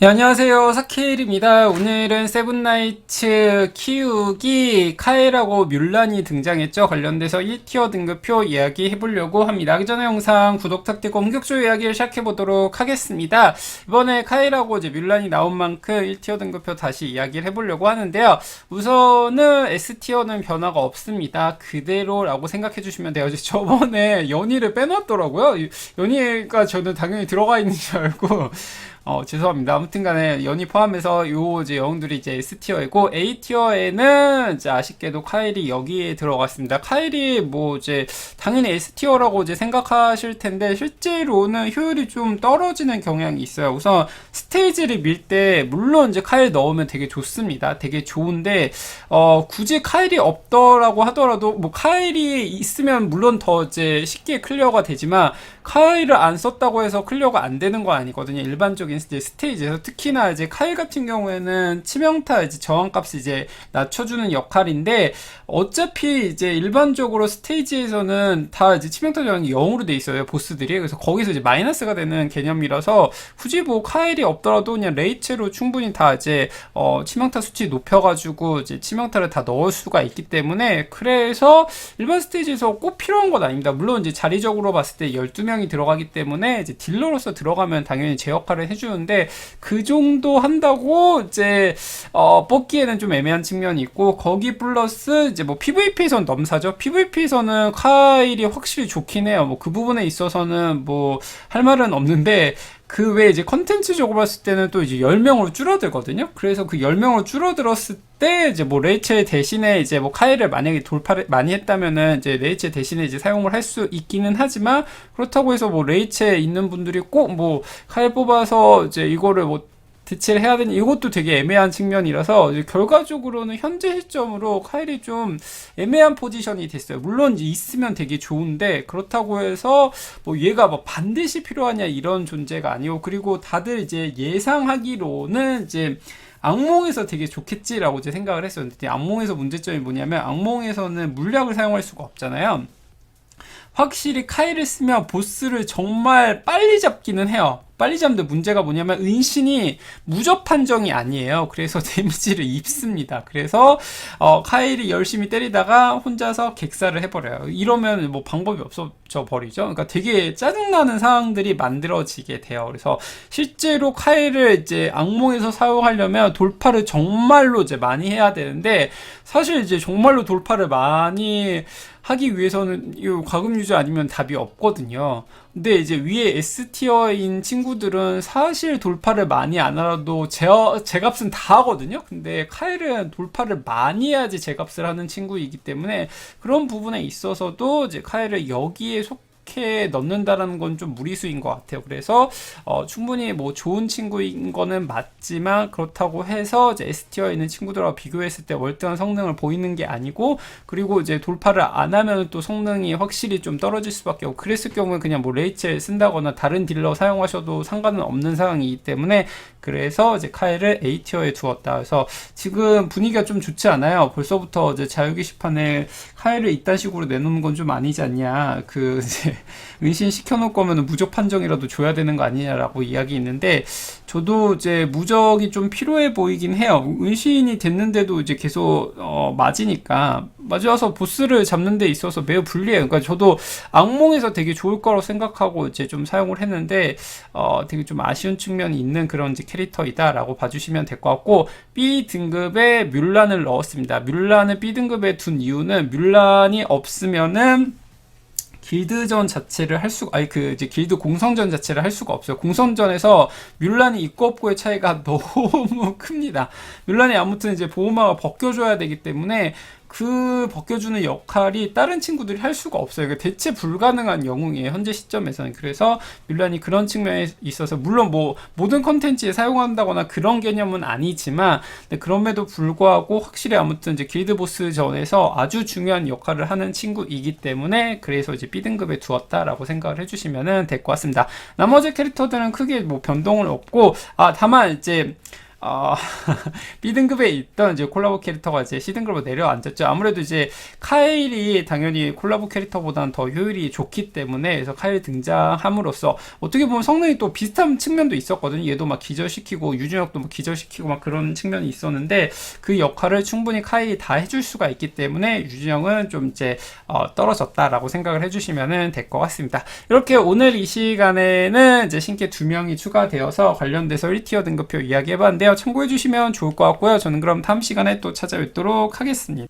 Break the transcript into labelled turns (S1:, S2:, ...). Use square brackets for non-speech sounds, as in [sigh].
S1: 네, 안녕하세요. 사케일입니다. 오늘은 세븐나이츠 키우기 카엘하고 뮬란이 등장했죠. 관련돼서 1티어 등급표 이야기 해보려고 합니다. 그 전에 영상 구독 탁되고 본격적으로 이야기를 시작해보도록 하겠습니다. 이번에 카엘하고 이제 뮬란이 나온 만큼 1티어 등급표 다시 이야기를 해보려고 하는데요. 우선은 S티어는 변화가 없습니다. 그대로라고 생각해주시면 돼요. 저번에 연희를 빼놨더라고요. 연희가 저는 당연히 들어가 있는 줄 알고 어, 죄송합니다. 아무튼 간에 연이 포함해서 요 이제 영웅들이 이제 S티어이고 A티어에는 이제 아쉽게도 카일이 여기에 들어갔습니다. 카일이 뭐 이제 당연히 S티어라고 이제 생각하실 텐데 실제로는 효율이 좀 떨어지는 경향이 있어요. 우선 스테이지를 밀 때 물론 이제 카일 넣으면 되게 좋습니다. 되게 좋은데 어, 굳이 카일이 없더라고 하더라도 뭐 카일이 있으면 물론 더 이제 쉽게 클리어가 되지만 카일을 안 썼다고 해서 클리어가 안 되는 거 아니거든요. 일반적인 이제 스테이지에서 특히나 이제 카일 같은 경우에는 치명타 이제 저항값을 이제 낮춰주는 역할인데 어차피 이제 일반적으로 스테이지에서는 다 이제 치명타 저항이 0으로 돼 있어요. 보스들이. 그래서 거기서 이제 마이너스가 되는 개념이라서 굳이 뭐 카일이 없더라도 그냥 레이체로 충분히 다 이제 어 치명타 수치 높여가지고 이제 치명타를 다 넣을 수가 있기 때문에 그래서 일반 스테이지에서 꼭 필요한 건 아닙니다. 물론 이제 자리적으로 봤을 때 12명이 들어가기 때문에 이제 딜러로서 들어가면 당연히 제 역할을 해주 해주는데 그 정도 한다고 이제 어, 뽑기에는 좀 애매한 측면이 있고 거기 플러스 이제 뭐 PVP에선 넘사죠. PVP에서는 카일이 확실히 좋긴 해요. 뭐 그 부분에 있어서는 뭐 할 말은 없는데 그 외에 이제 컨텐츠적으로 봤을 때는 또 이제 10명으로 줄어들거든요. 그래서 그 10명으로 줄어들었을 때 이제 뭐 레이첼 대신에 이제 뭐 카일을 만약에 돌파를 많이 했다면은 이제 레이첼 대신에 이제 사용을 할 수 있기는 하지만 그렇다고 해서 뭐 레이첼 있는 분들이 꼭 뭐 카일 뽑아서 이제 이거를 뭐 대체를 해야 되는 이것도 되게 애매한 측면이라서 결과적으로는 현재 시점으로 카일이 좀 애매한 포지션이 됐어요. 물론 있으면 되게 좋은데 그렇다고 해서 뭐 얘가 뭐 반드시 필요하냐 이런 존재가 아니고 그리고 다들 이제 예상하기로는 이제 악몽에서 되게 좋겠지라고 이제 생각을 했었는데 악몽에서 문제점이 뭐냐면 악몽에서는 물약을 사용할 수가 없잖아요. 확실히 카일을 쓰면 보스를 정말 빨리 잡기는 해요. 빨리 잡는데 문제가 뭐냐면 은신이 무적 판정이 아니에요. 그래서 [laughs] 데미지를 입습니다. 그래서 어, 카일이 열심히 때리다가 혼자서 객사를 해버려요. 이러면 뭐 방법이 없어져 버리죠. 그러니까 되게 짜증나는 상황들이 만들어지게 돼요. 그래서 실제로 카일을 이제 악몽에서 사용하려면 돌파를 정말로 이제 많이 해야 되는데 사실 이제 정말로 돌파를 많이 하기 위해서는 이 과금 유저 아니면 답이 없거든요. 근데 이제 위에 S티어인 친구들은 사실 돌파를 많이 안 하라도 제, 제 값은 다 하거든요. 근데 카일은 돌파를 많이 해야지 제 값을 하는 친구이기 때문에 그런 부분에 있어서도 이제 카일을 여기에 속 이렇게 넣는다라는 건 좀 무리수인 것 같아요. 그래서 어, 충분히 뭐 좋은 친구인 거는 맞지만 그렇다고 해서 이제 S티어에 있는 친구들과 비교했을 때 월등한 성능을 보이는 게 아니고 그리고 이제 돌파를 안 하면 또 성능이 확실히 좀 떨어질 수밖에 없고 그랬을 경우에 그냥 뭐 레이첼 쓴다거나 다른 딜러 사용하셔도 상관은 없는 상황이기 때문에 그래서 이제 카일을 A티어에 두었다. 그래서 지금 분위기가 좀 좋지 않아요. 벌써부터 이제 자유 게시판에 카일을 이딴 식으로 내놓는 건 좀 아니지 않냐. 그 이제 은신 시켜 놓을 거면 무적 판정이라도 줘야 되는 거 아니냐라고 이야기 있는데 저도 이제 무적이 좀 필요해 보이긴 해요. 은신이 됐는데도 이제 계속 어, 맞으니까 맞아서 보스를 잡는 데 있어서 매우 불리해요. 그러니까 저도 악몽에서 되게 좋을 거라고 생각하고 이제 좀 사용을 했는데 어, 되게 좀 아쉬운 측면이 있는 그런 이제 캐릭터이다라고 봐주시면 될 것 같고 B 등급에 뮬란을 넣었습니다. 뮬란을 B 등급에 둔 이유는 뮬란이 없으면은 길드전 자체를 할 수가 아니 그 이제 길드 공성전 자체를 할 수가 없어요. 공성전에서 뮬란이 있고 없고의 차이가 [laughs] 너무 큽니다. 뮬란이 아무튼 이제 보호막을 벗겨줘야 되기 때문에 그 벗겨주는 역할이 다른 친구들이 할 수가 없어요. 그러니까 대체 불가능한 영웅이에요. 현재 시점에서는. 그래서 뮬란이 그런 측면에 있어서 물론 뭐 모든 컨텐츠에 사용한다거나 그런 개념은 아니지만 그럼에도 불구하고 확실히 아무튼 이제 길드 보스 전에서 아주 중요한 역할을 하는 친구이기 때문에 그래서 이제 B등급에 두었다라고 생각을 해주시면 될 것 같습니다. 나머지 캐릭터들은 크게 뭐 변동을 없고 아 다만 이제 어, [laughs] B등급에 있던 이제 콜라보 캐릭터가 이제 C등급으로 내려앉았죠. 아무래도 이제 카일이 당연히 콜라보 캐릭터보다는 더 효율이 좋기 때문에 그래서 카일 등장함으로써 어떻게 보면 성능이 또 비슷한 측면도 있었거든요. 얘도 막 기절시키고 유준혁도 막 기절시키고 막 그런 측면이 있었는데 그 역할을 충분히 카일이 다 해줄 수가 있기 때문에 유준혁은 좀 이제 어, 떨어졌다라고 생각을 해주시면 될 것 같습니다. 이렇게 오늘 이 시간에는 이제 신캐 두 명이 추가되어서 관련돼서 1티어 등급표 이야기 해봤는데 요. 참고해 주시면 좋을 것 같고요. 저는 그럼 다음 시간에 또 찾아뵙도록 하겠습니다.